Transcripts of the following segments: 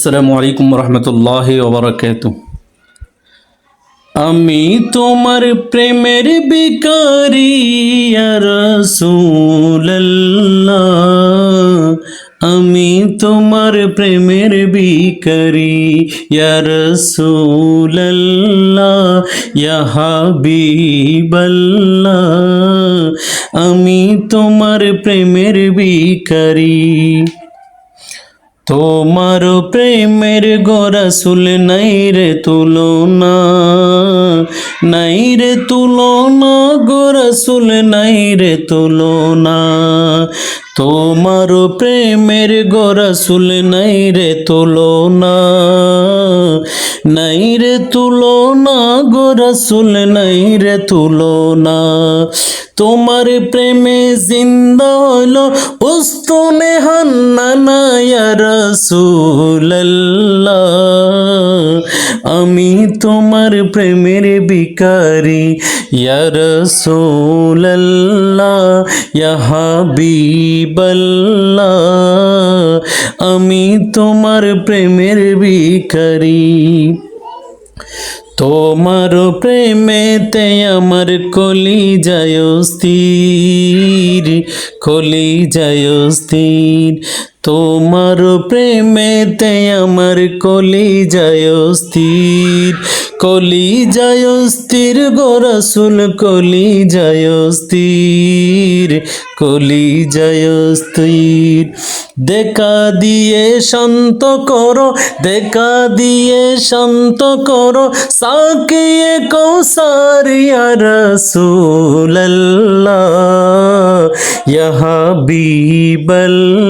আসসালামু আলাইকুম রহমতুল্লাহ ওবরাকাত। আমি তোমার প্রেমের বিকারি রসুল্লাহ আমি তোমার প্রেমের বিকারি রসুল্লাহ হাবিবাল্লাহ। আমি তোমার প্রেমের বিকারি তোমার প্রেমের গরাসুল নাই রে তুলনা নাই রে তুলনা গরাসুল নাই রে তুলনা। তোমার প্রেমের গোরাসুল নাই রে তুলো না নাই রে তুলো না গোরাসুল নাই রে তুলো না তোমার প্রেমে জিন্দা হলো উস্তনে হান্নানা রসুল্লাহ আমি তোমার প্রেমের বিকারি রসুল্লাহ হাবিবাল্লাহ। আমি তোমার প্রেমের বিকারি তোমার প্রেমেতে আমার কলি যায় স্থির কলি যায় স্থির তোমার প্রেমেতে আমার কলি যায় স্থির কলি যায় স্থির গোরসুল কলি যায় স্থির কলি যায় স্থির দেখা দিয়ে শান্ত করো, দেখা দিয়ে শান্ত করো সাকিয়ে কৌসারিয়া রসুল্লাহ হাবিবাল্লাহ। আমি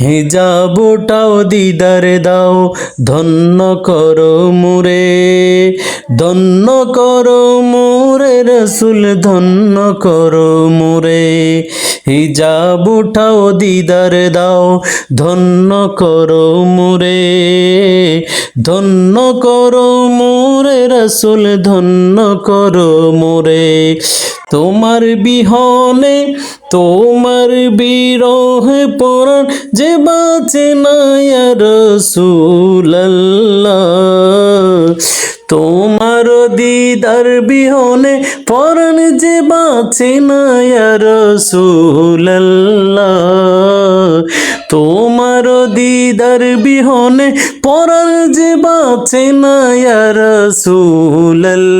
হিজাবটাও দিদার দাও, ধন্য করো মুরে, ধন্য করো মোরে, রসুল ধন্য করো মুরে। হিজাবটাও দিদার দাও, ধন্য করো মুরে, ধন্য করো মোরে, রসুল ধন্য করো মোরে। তোমার বিহনে তোমার বিরহে পরাণ যে বাঁচে না রসুল্লাহ তোমার দিদার বিহনে পরাণ যে বাঁচে না রসুল্লাহ তোমার দিদার বিহনে পরাণ যে বাঁচে না রসুল্লাহ